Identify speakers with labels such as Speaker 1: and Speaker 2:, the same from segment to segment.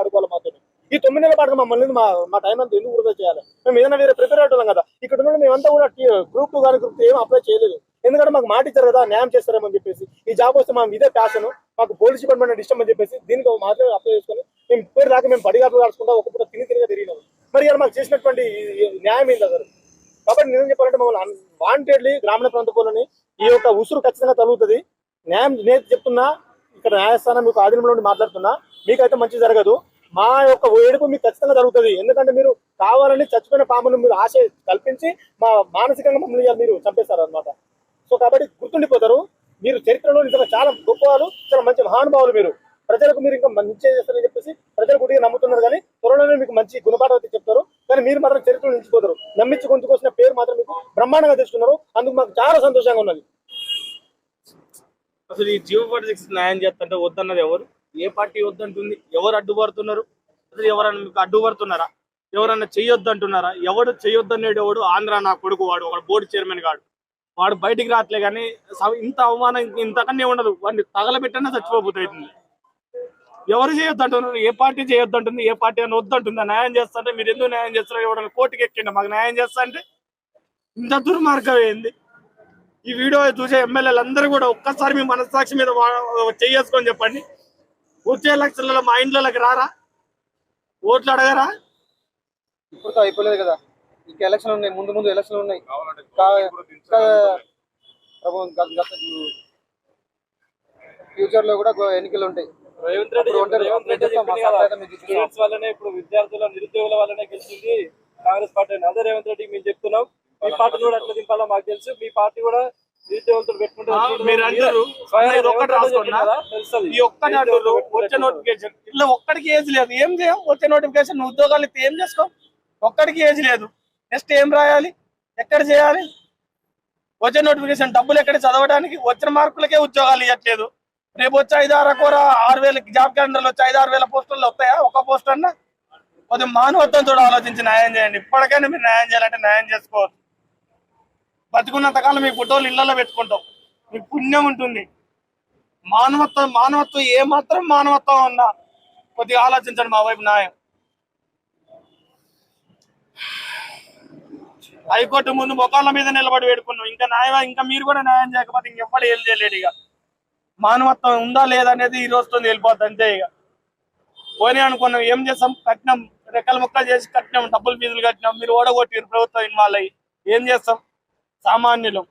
Speaker 1: ఆడుకోవాలి మాతో ఈ తొమ్మిది నెలల పాటు మమ్మల్ని మా మా టైం అంతా ఎందుకు వృధా చేయాలి? మేము ఏదైనా వేరే ప్రిపేర్ అవుతున్నాం కదా. ఇక్కడ ఉన్న మేమంతా కూడా గ్రూప్ టూ కానీ గ్రూప్ ఏం అప్లై చేయలేదు. ఎందుకంటే మాకు మాట ఇచ్చారు కదా న్యాయం చేస్తారేమని చెప్పేసి. ఈ జాబ్ వస్తే మేము ఇదే ప్యాషన్ మాకు పోలీస్ డిపార్ట్మెంట్ ఇష్టం అని చెప్పేసి దీనికి మాత్రమే అప్లై చేసుకొని మేము పేరు దాకా మేము పడిగాపులు కాడుకుంటా ఒక పూట తిని తిరిగి తిరిగినాము మరి ఇలా మాకు చేసినటువంటి న్యాయం ఏంది అసలు? కాబట్టి నేను చెప్పాలంటే మమ్మల్ని వాంటెడ్లీ గ్రామీణ ప్రాంత ఈ యొక్క ఉసురు ఖచ్చితంగా తగులుతుంది. న్యాయం నేను చెప్తున్నా ఇక్కడ న్యాయస్థానం మీకు ఆధీనంలో నుండి మాట్లాడుతున్నా. మీకైతే మంచి జరగదు. మా యొక్క వేడుక మీకు ఖచ్చితంగా జరుగుతుంది. ఎందుకంటే మీరు కావాలని చచ్చిపోయిన పామును మీరు ఆశ కల్పించి మా మానసికంగా మమ్మల్ని మీరు చంపేస్తారు అనమాట సో కాబట్టి గుర్తుండిపోతారు. మీరు చరిత్రలో నిజంగా చాలా గొప్పవారు చాలా మంచి మహానుభావులు మీరు. ప్రజలకు మీరు ఇంకా మంచి చేస్తారని చెప్పేసి ప్రజలు గుడిగా నమ్ముతున్నారు కానీ త్వరలోనే మీకు మంచి గుణపాఠం అయితే చెప్తారు. కానీ మీరు మాత్రం చరిత్రలో నిలిచిపోతారు. నమ్మించి గొంతుకొచ్చిన పేరు మాత్రం మీకు బ్రహ్మాండంగా తెచ్చుకున్నారు. అందుకు మాకు చాలా సంతోషంగా ఉన్నది.
Speaker 2: అసలు ఈ జియో పాలిటిక్స్ న్యాయం చేస్తుంటే వద్దన్నది ఎవరు? ఏ పార్టీ వద్దంటుంది? ఎవరు అడ్డుపడుతున్నారు? అసలు ఎవరన్నా మీకు అడ్డుపడుతున్నారా? ఎవరన్నా చేయొద్దు అంటున్నారా ఎవడు చేయొద్దు అనేడు ఎవడు? ఆంధ్ర నా కొడుకు వాడు ఒక బోర్డు చైర్మన్ గాడు వాడు బయటికి రావట్లే కానీ ఇంత అవమానం ఇంతకన్నా ఉండదు. వాడిని తగలబెట్టనే చచ్చిపోతుంది ఎవరు చేయొద్దు అంటున్నారు ఏ పార్టీ చేయొద్దు అంటుంది ఏ పార్టీ అని వద్దంటుంది? న్యాయం చేస్తుంటే మీరు ఎందుకు న్యాయం చేస్తారు ఎవడన్నా కోర్టుకి ఎక్కిండ? మాకు న్యాయం చేస్తా అంటే ఇంత దుర్మార్గం ఏంది? ఈ వీడియో చూసే ఎమ్మెల్యేలు అందరూ కూడా ఒక్కసారి మీ మనస్సాక్షి మీద చేసుకొని చెప్పండి. వచ్చే ఎలక్షన్లలో మా ఇంట్లోకి రారా? ఓట్లు అడగరా?
Speaker 3: ఇప్పుడు అయిపోలేదు కదా. ఇంకా ఎలక్షన్ ఉన్నాయి. ముందు ముందు ఎలక్షన్ ఉన్నాయి. ఫ్యూచర్లో కూడా ఎన్నికలు ఉంటాయి.
Speaker 4: రేవంత్ రెడ్డి రెడ్డి. స్టూడెంట్స్ వల్లనే ఇప్పుడు విద్యార్థుల నిరుద్యోగుల వల్లనే గెలిచింది కాంగ్రెస్ పార్టీ. అదే రేవంత్ రెడ్డికి మేము చెప్తున్నాం. మీ పార్టీ కూడా అట్లా దింపాలో మాకు తెలుసు. మీ పార్టీ కూడా
Speaker 2: మీరు అంటారు ఒక్కటి రాసుకున్నా. ఈ ఒక్కటి అంటారు వచ్చే నోటిఫికేషన్ ఇట్లా ఒక్కడికి ఏజ్ లేదు. ఏం చేయం? వచ్చే నోటిఫికేషన్ ఉద్యోగాలు ఇస్తే ఏం చేసుకో? ఒక్కడికి ఏజ్ లేదు. నెక్స్ట్ ఏం రాయాలి? ఎక్కడ చేయాలి? వచ్చే నోటిఫికేషన్ డబ్బులు ఎక్కడ చదవడానికి? వచ్చిన మార్కులకే ఉద్యోగాలు ఇవ్వట్లేదు రేపు వచ్చే ఐదు ఆరు కోర ఆరు వేల జాబ్ క్యాలెండర్లు వచ్చి ఐదు ఆరు వేల పోస్టులు వస్తాయా? ఒక పోస్ట్ అన్నా? కొద్దిగా మానవత్వంతో ఆలోచించి న్యాయం చేయండి. ఇప్పటికైనా మీరు న్యాయం చేయాలంటే న్యాయం చేసుకోవచ్చు. బతుకున్నంతకాలం మీ ఫోటోలు ఇళ్ళలో పెట్టుకుంటాం. మీకు పుణ్యం ఉంటుంది. మానవత్వం మానవత్వం ఏ మాత్రం మానవత్వం ఉన్నా కొద్దిగా ఆలోచించండి మా వైపు న్యాయం హైకోర్టు ముందు మొకాళ్ళ మీద నిలబడి పెట్టుకున్నాం ఇంకా న్యాయం ఇంకా మీరు కూడా న్యాయం చేయకపోతే ఇంకెవ్వడు ఏం చేయలేడు ఇక. మానవత్వం ఉందా లేదా అనేది ఈ రోజుతో వెళ్ళిపోద్ది అంతే ఇక. పోనీ అనుకున్నాం ఏం చేస్తాం? కట్నం రెక్కల ముక్కలు చేసి కట్టినాం డబ్బులు ఫీజులు కట్టినాం. మీరు ఓడగొట్టిరు ప్రభుత్వం ఇన్వాల్వ్ అయ్యి. ఏం చేస్తాం? సామాన్యులు.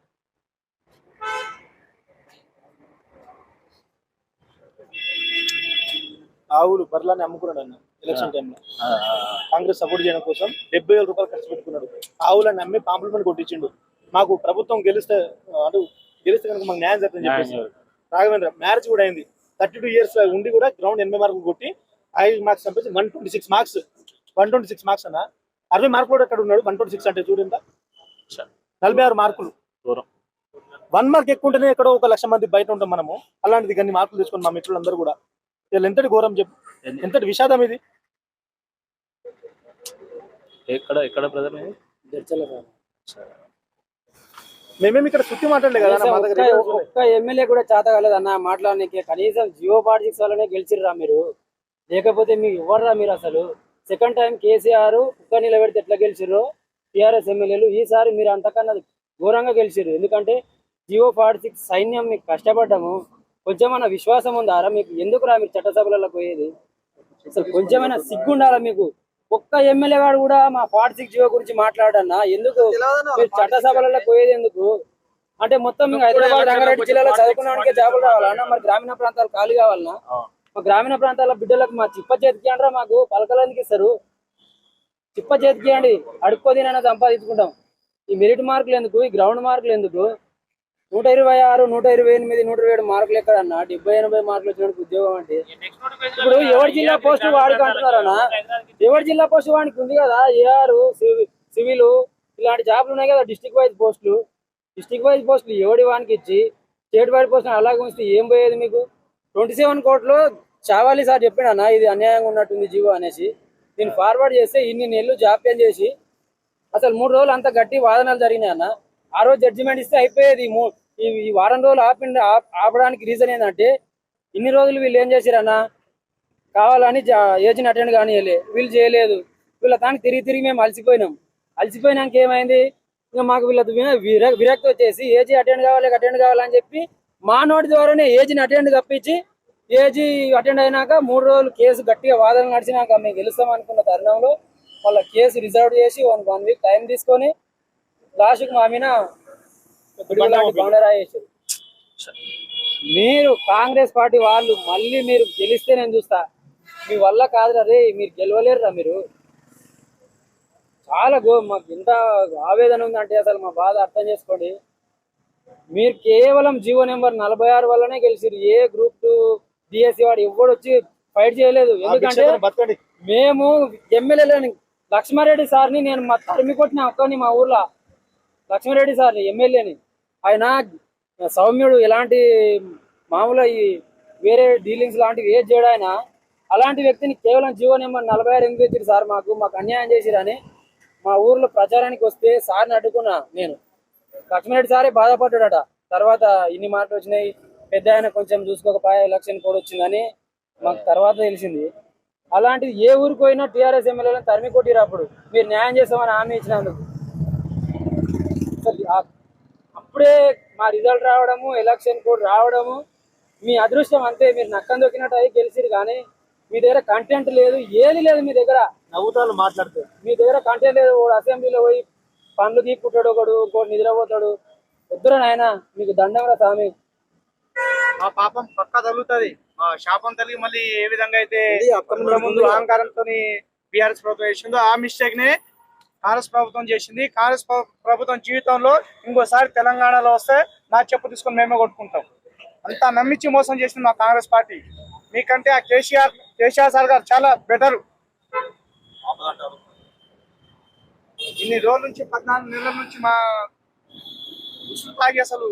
Speaker 1: ఆవులు బర్లాన్ని అమ్ముకున్నాడు అన్న ఎలక్షన్ టైంలో కాంగ్రెస్ సపోర్ట్ చేయడం కోసం డెబ్బై వేల రూపాయలు ఖర్చు పెట్టుకున్నాడు. ఆవులను అమ్మి పాంపులమెంట్ కొట్టించిండు. మాకు ప్రభుత్వం గెలిస్తే అటు గెలిస్తే కనుక మాకు న్యాయం జరుగుతుంది చెప్పేసి. రాఘవేంద్ర మ్యారేజ్ కూడా అయింది. థర్టీ టూ ఇయర్స్ ఉండి కూడా గ్రౌండ్ ఎనభై మార్కులు కొట్టి ఐదు మార్క్స్ చంపేసి one twenty six marks one twenty six marks అన్న. అరవై మార్కులు కూడా ఎక్కడ ఉన్నాడు. వన్ ట్వంటీ సిక్స్ అంటే చూడు ఎంత? నలభై ఆరు మార్కులు.
Speaker 2: దూరం.
Speaker 1: వన్ మార్క్ ఎక్కువ ఉంటేనే ఎక్కడో ఒక లక్ష మంది బయట ఉంటాం మనము. అలాంటిది కొన్ని మార్కులు తీసుకొని మా మిత్రులందరూ కూడా. వీళ్ళు ఎంతటి ఘోరం చెప్పు. ఎంతటి విషాదం ఇది?
Speaker 5: ఎక్కడ ఎక్కడ బ్రదర్
Speaker 1: మేమేమి ఇక్కడ సుత్తి మాట్లాడలే కదా అన్న, మా దగ్గర?
Speaker 6: ఒక్క-. ఒక్క ఎమ్మెల్యే కూడా చేత కాలేదు అన్న మాట్లాడడానికి కనీసం జియో పాలిటిక్స్ వల్లనే గెలిచిర్రా మీరు? లేకపోతే మీకు ఇవ్వరా మీరు అసలు? సెకండ్ టైం కేసీఆర్ కుక్క నిలబెడితే ఎట్లా గెలిచిర్రు? టీఆర్ఎస్ ఎమ్మెల్యేలు ఈసారి మీరు అంతకన్నా ఘోరంగా గెలిచిర్రు. ఎందుకంటే జియో పాలిటిక్స్ సైన్యం మీకు కష్టపడ్డాము. కొంచెమైనా విశ్వాసం ఉందారా మీకు ఎందుకురా మీరు చట్టసభలలో పోయేది? అసలు కొంచెమైనా సిగ్గుండాలా మీకు? ఒక్క ఎమ్మెల్యే గారు కూడా మా ఫార్టీ సిక్స్ జియో గురించి మాట్లాడన్నా. ఎందుకు? మీరు చట్టసభలలో పోయేది ఎందుకు? అంటే మొత్తం మీకు హైదరాబాద్ రంగారెడ్డి జిల్లాలో చదువుకున్నానికి జాబులు రావాలన్నా మరి గ్రామీణ ప్రాంతాలు ఖాళీ కావాలన్నా మా గ్రామీణ ప్రాంతాల బిడ్డలకు మా చిప్ప చేతికి అంటారా మాకు పలకలు ఎందుకు ఇస్తారు. చిప్ప చేతికి అండి అడుక్కో సంపాదించుకుంటాం. ఈ మెరిట్ మార్కులు ఎందుకు? ఈ గ్రౌండ్ మార్కులు ఎందుకు? నూట ఇరవై ఆరు నూట ఇరవై ఎనిమిది నూట ఇరవై ఏడు మార్కులు ఎక్కడన్నా? డెబ్బై ఎనభై మార్కులు వచ్చినట్టు ఉద్యోగం అంటే? ఇప్పుడు ఎవరి జిల్లా పోస్ట్ వాడికి అంటున్నారన్నా? ఎవరి జిల్లా పోస్ట్ వాడికి ఉంది కదా? ఏఆర్ సివిల్ ఇలాంటి జాబ్లు ఉన్నాయి కదా డిస్టిక్ వైజ్ పోస్టులు? డిస్టిక్ వైజ్ పోస్టులు ఎవడి వానికి ఇచ్చి? స్టేట్ వైడ్ పోస్టులు అలాగే ఉంచితే ఏం పోయేది మీకు? ట్వంటీ సెవెన్ కోట్లు చావాలి సార్ చెప్పినా ఇది అన్యాయంగా ఉన్నట్టుంది జీవో అనేసి. దీన్ని ఫార్వర్డ్ చేస్తే ఇన్ని నెలలు జాప్యం చేసి అసలు మూడు రోజులు అంత గట్టి వాదనలు జరిగినాయి అన్న. ఆ రోజు జడ్జిమెంట్ ఇస్తే అయిపోయేది ఈ వారం రోజులు ఆపి ఆపడానికి రీజన్ ఏంటంటే ఇన్ని రోజులు వీళ్ళు ఏం చేశారన్న కావాలని ఏజెంట్ అటెండ్ కానియలే వీళ్ళు చేయలేదు. వీళ్ళ తాను తిరిగి తిరిగి మేము అలసిపోయినాం. అలసిపోయినాక ఏమైంది? ఇంకా మాకు వీళ్ళ విర- విరక్తి వచ్చేసి ఏజీ అటెండ్ కావాలి అటెండ్ కావాలని చెప్పి మా నోటి ద్వారానే ఏజీని అటెండ్ తప్పించి ఏజీ అటెండ్ అయినాక మూడు రోజులు కేసు గట్టిగా వాదన నడిచినాక మేము గెలుస్తాం అనుకున్న తరుణంలో వాళ్ళ కేసు రిజర్వ్ చేసి వన్ వన్ వీక్ టైం తీసుకొని లాస్ట్కి మా మీద పిడుగులాంటి బండరాయి వేసారు మీరు కాంగ్రెస్ పార్టీ వాళ్ళు మళ్ళీ మీరు గెలిస్తే నేను చూస్తా. మీ వల్ల కాదురా రే మీరు గెలవలేరురా మీరు. చాలా గో మాకు ఇంత ఆవేదన ఉందంటే అసలు మా బాధ అర్థం చేసుకోండి. మీరు కేవలం జీవో నెంబర్ నలభై ఆరు వల్లనే గెలిచిరు ఏ గ్రూప్ టూ డిఎస్సి వాడు ఎవడు వచ్చి ఫైట్ చేయలేదు. ఎందుకంటే మేము ఎమ్మెల్యేలని లక్ష్మారెడ్డి సార్ని నేను మా తరిమి కొట్టిన ఒక్కని మా ఊర్లో. లక్ష్మారెడ్డి సార్ని ఎమ్మెల్యేని ఆయన సౌమ్యుడు ఎలాంటి మామూలు ఈ వేరే డీలింగ్స్ లాంటివి ఏది చేయడు ఆయన. అలాంటి వ్యక్తిని కేవలం జీవో నెంబర్ నలభై ఆరు ఎందుకు తెచ్చారు సార్ మాకు మాకు అన్యాయం చేసిరని మా ఊర్లో ప్రచారానికి వస్తే సార్ని అడ్డుకున్నా నేను. లక్ష్మారెడ్డి సారే బాధపడ్డాడట. తర్వాత ఇన్ని మాటలు వచ్చినాయి. పెద్ద ఆయన కొంచెం చూసుకోకపోయా ఎలక్షన్ కూడా వచ్చిందని మాకు తర్వాత తెలిసింది. అలాంటిది ఏ ఊరికి పోయినా టీఆర్ఎస్ ఎమ్మెల్యేలను తరిమి కొట్టిరు అప్పుడు మీరు న్యాయం చేస్తామని హామీ ఇచ్చినందుకు. అప్పుడే మా రిజల్ట్ రావడము ఎలక్షన్ కోడ్ రావడము మీ అదృష్టం అంతే. మీరు నక్కం దొక్కినట్టు అయి గెలిచిరు కానీ మీ దగ్గర కంటెంట్ లేదు ఏది లేదు మీ దగ్గర.
Speaker 1: నవ్వుతాను మాట్లాడితే.
Speaker 6: మీ దగ్గర కంటెంట్ లేదు. ఒకడు అసెంబ్లీలో పోయి పండ్లు గీక్కుంటాడు ఒకడు ఒకడు నిద్రపోతాడు. వద్దురా నాయన మీకు దండంరా స్వామి.
Speaker 3: ఆ పాపం పక్క తగులుతుంది. ఆ శాపం తగిలి మళ్ళీ ఏ విధంగా అయితే ముందు అహంకారంతో బీఆర్ఎస్ ప్రభుత్వం చేసిందో ఆ మిస్టేక్ నే కాంగ్రెస్ ప్రభుత్వం చేసింది. కాంగ్రెస్ ప్ర- ప్రభుత్వం జీవితంలో ఇంకోసారి తెలంగాణలో వస్తే నా చెప్పు తీసుకొని మేమే కొట్టుకుంటాం. అంతా నమ్మించి మోసం చేసింది మా కాంగ్రెస్ పార్టీ. మీకంటే ఆ కేసీఆర్ కేసీఆర్ సార్ గారు చాలా బెటర్ ఇన్ని రోజుల నుంచి పద్నాలుగు నెలల నుంచి మా తాగి అసలు